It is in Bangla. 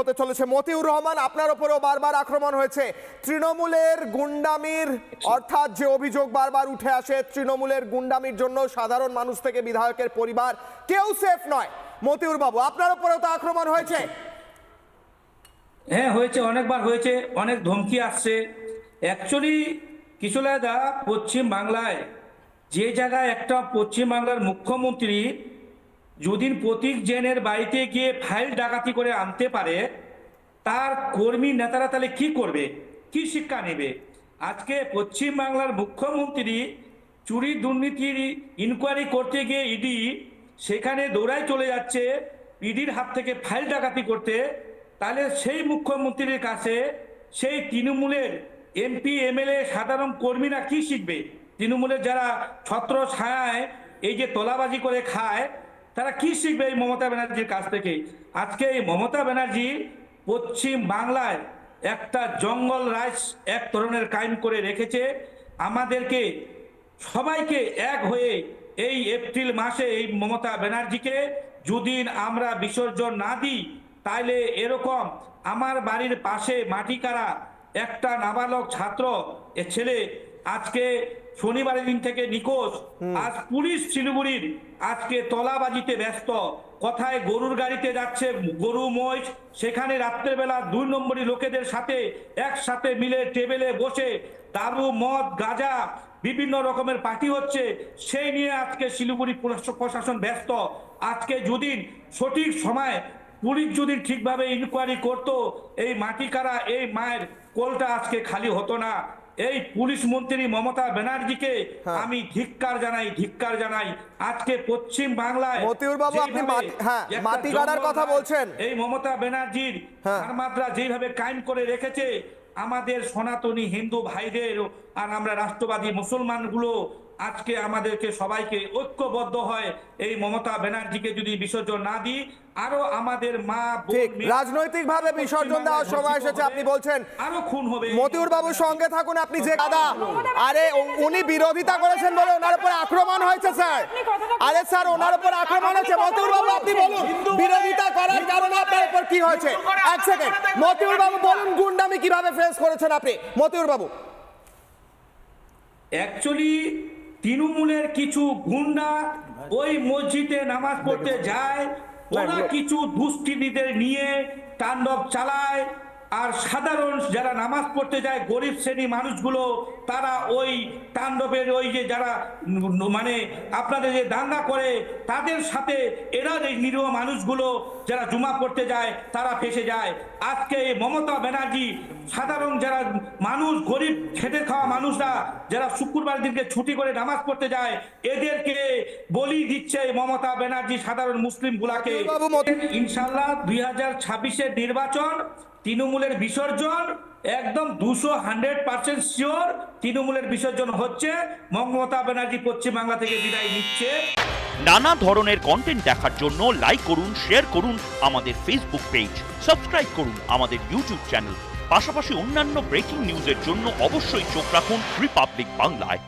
হতে চলেছে মতিউর রহমান। আপনার ওপরেও বারবার আক্রমণ হয়েছে। তৃণমূলের গুন্ডামির, অর্থাৎ যে অভিযোগ বারবার উঠে আসে, তৃণমূলের গুন্ডামির জন্য সাধারণ মানুষ থেকে বিধায়কের পরিবার কেউ সেফ নয়। মতিউর বাবু, আপনার ওপরেও তো আক্রমণ হয়েছে। হ্যাঁ হয়েছে, অনেকবার হয়েছে, অনেক ধমকি আসছে। অ্যাকচুয়ালি কিশোরদা পশ্চিম বাংলায় যে জায়গায় একটা পশ্চিম বাংলার মুখ্যমন্ত্রী যদিন প্রতীক জেনের বাড়িতে গিয়ে ফাইল ডাকাতি করে আনতে পারে, তার কর্মী নেতারা তাহলে কি করবে? কি শিক্ষা নেবে? আজকে পশ্চিম বাংলার মুখ্যমন্ত্রী চুরি দুর্নীতির ইনকোয়ারি করতে গিয়ে ইডি সেখানে দৌড়ায় চলে যাচ্ছে ইডির হাত থেকে ফাইল ডাকাতি করতে। তাহলে সেই মুখ্যমন্ত্রীর কাছে সেই তৃণমূলের এমপি এমএলএ সাধারণ কর্মীরা কি শিখবে? তৃণমূলের যারা ছত্র ছায়ায় এই যে তোলাবাজি করে খায় তারা কি শিখবে এই মমতা ব্যানার্জির কাছ থেকে? আজকে এই মমতা ব্যানার্জি পশ্চিম বাংলায় একটা জঙ্গল রাজ এক ধরনের কায়েম করে রেখেছে। আমাদেরকে সবাইকে এক হয়ে এই এপ্রিল মাসে এই মমতা ব্যানার্জিকে যদি আমরা বিসর্জন না দিই, তাইলে এরকম আমার বাড়ির পাশে মাটি মাটিকারা একটা নাবালক ছাত্র, এ ছেলে, আজকে শনিবারের দিন থেকে নিখোঁজ। আজ পুলিশ শিলিগুড়ির আজকে তলাবাজিতে ব্যস্ত। কথায় গরুর গাড়িতে যাচ্ছে গরু মহিষ। সেখানে রাত্রেবেলা দুই নম্বরই লোকেদের সাথে একসাথে মিলে টেবিলে বসে দারু মদ গাঁজা বিভিন্ন রকমের পার্টি হচ্ছে। সেই নিয়ে আজকে শিলিগুড়ি পুলিশ প্রশাসন ব্যস্ত। আজকে যদি সঠিক সময় পুলিশ যদি ঠিকভাবে ইনকোয়ারি করতো এই মাটিকারা এই মায়ের কোলটা আজকে খালি হতো না। এই পুলিশ মন্ত্রী মমতা ব্যানার্জিকে হ্যাঁ। আমি ধিক্কার জানাই ধিক্কার জানাই আজকে পশ্চিম বাংলায় মতিউর বাবু, আপনি মাটি- হ্যাঁ, জঙ্গল কথা বলছেন। এই মমতা ব্যানার্জির মাদ্রা যেভাবে কায়েম করে রেখেছে আমাদের সনাতনী হিন্দু ভাইদের আর আমরা রাষ্ট্রবাদী মুসলমানগুলো আজকে আমাদেরকে সবাইকে ঐক্যবদ্ধ হয় এই মমতা ব্যানার্জিকে যদি বিসর্জন না দিই আরও আমাদের মা রাজনৈতিক ভাবে বিসর্জন দেওয়ার সময় এসেছে আপনি বলছেন। আরও খুন হবে। মতিউর বাবুর সঙ্গে থাকুন আপনি যে দাদা। আরে উনি বিরোধিতা করেছেন বলে ওনার উপর আক্রমণ হয়েছে স্যার। আরে স্যার ওনার উপর আক্রমণ হয়েছে। মতিউর বাবু আপনি বলুন। বিরোধিতা করার কারণে আপনার উপর কি হয়েছে? এক সেকেন্ড মতিউর বাবু বলুন গুন্ডামি কীভাবে ফেস করেছেন আপনি? মতিউর বাবু অ্যাকচুয়ালি তৃণমূলের কিছু গুন্ডা ওই মসজিদে নামাজ পড়তে যায়। ওরা কিছু দুষ্কৃতীদের নিয়ে তাণ্ডব চালায়। আর সাধারণ যারা নামাজ পড়তে যায় গরিব শ্রেণি মানুষগুলো তারা ওই তাণ্ডবের ওই যে যারা মানে আপনাদের যে দাঙ্গা করে তাদের সাথে এরা এই নিরীহ মানুষগুলো যারা জুমা পড়তে যায় তারা ফেসে যায়। আজকে মমতা ব্যানার্জি সাধারণ যারা মানুষ গরিব খেটে খাওয়া মানুষরা যারা শুক্রবার দিনকে ছুটি করে নামাজ পড়তে যায় এদেরকে বলি দিচ্ছে মমতা ব্যানার্জি সাধারণ মুসলিম গুলাকে ইনশাল্লাহ দুই হাজার ছাব্বিশের নির্বাচন তৃণমূলের বিসর্জন একদম দুশো হান্ড্রেড পার্সেন্ট শিওর তৃণমূলের বিসর্জন হচ্ছে। মমতা ব্যানার্জি পশ্চিমবাংলা থেকে বিদায় নিচ্ছে। নানা ধরনের কন্টেন্ট দেখার জন্য লাইক করুন শেয়ার করুন আমাদের ফেসবুক পেজ সাবস্ক্রাইব করুন আমাদের ইউটিউব চ্যানেল পাশাপাশি অন্যান্য ব্রেকিং নিউজের জন্য অবশ্যই চোখ রাখুন রিপাবলিক বাংলায়